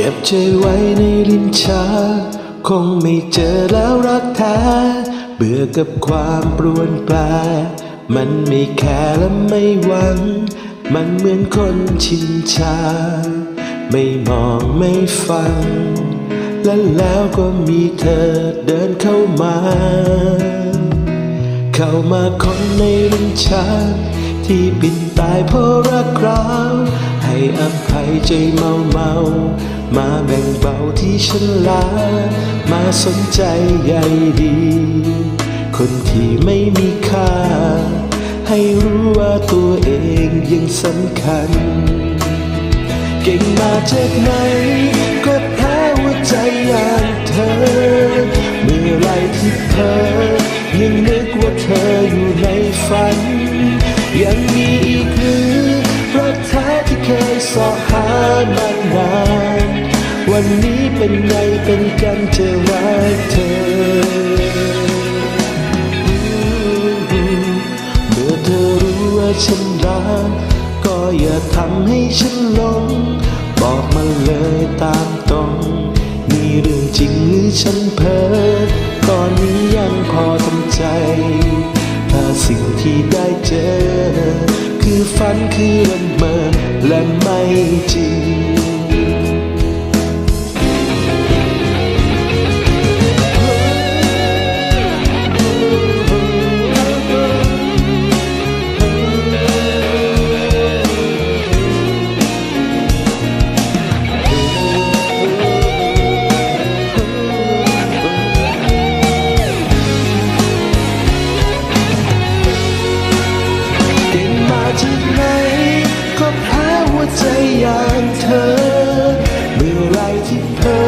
ก็บใจไว้ในลิ้นชักคงไม่เจอแล้วรักแท้ เบื่อกับความปรวนแปร มันไม่แคร์และไม่หวัง มันเหมือนคนชินชา ไม่มองไม่ฟัง และแล้วก็มีเธอเดินเข้ามา เข้ามาคนในลิ้นชักที่ปิดตายเพราะรักร้าวให้อภัยใจเมาเมา มาแบ่งเบาที่ฉันลา มาสนใจใยดี คนที่ไม่มีค่า ให้รู้ว่าตัวเองยังสำคัญ เก่งมาจากไหน ก็แพ้หัวใจอย่างเธอ เมื่อไรที่เธอ ยังนึกว่าเธออยู่ในฝัน ยังมีอีกหรือรักแท้ที่เคยสอหามานาน วันนี้เป็นไงเป็นกันจะรักเธอ เมื่อเธอรู้ว่าฉันรัก ก็อย่าทำให้ฉันหลง บอกมาเลยตามตรงมีเรื่องจริงหรือฉันเพ้อตอนนี้ยังพอทำใจ ถ้าสิ่งที่ได้เจอ คือฝันคือละเมอและไม่จริง จากไหนก็แพ้หัวใจอย่างเธอ เมื่อไรที่เธอ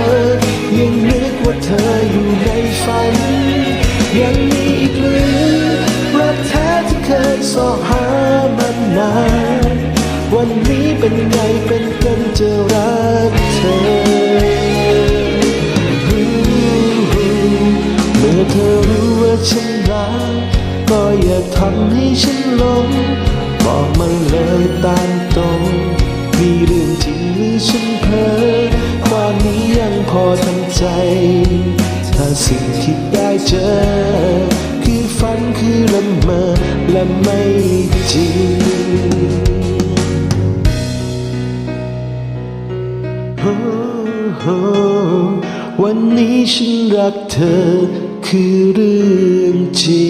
ยังนึกว่าเธออยู่ในฝัน ยังมีอีกหรือรักแท้ที่เคยสอหามันนานวันนี้เป็นไงเป็นกันจะรักเธอเมื่อเธอรู้ว่าฉันรักก็อย่าทำให้ฉันหลง ยังพอทำใจ ถ้าสิ่งที่ได้เจอ คือฝันคือละเมอและไม่จริง วันนี้ฉันรักเธอคือเรื่องจริง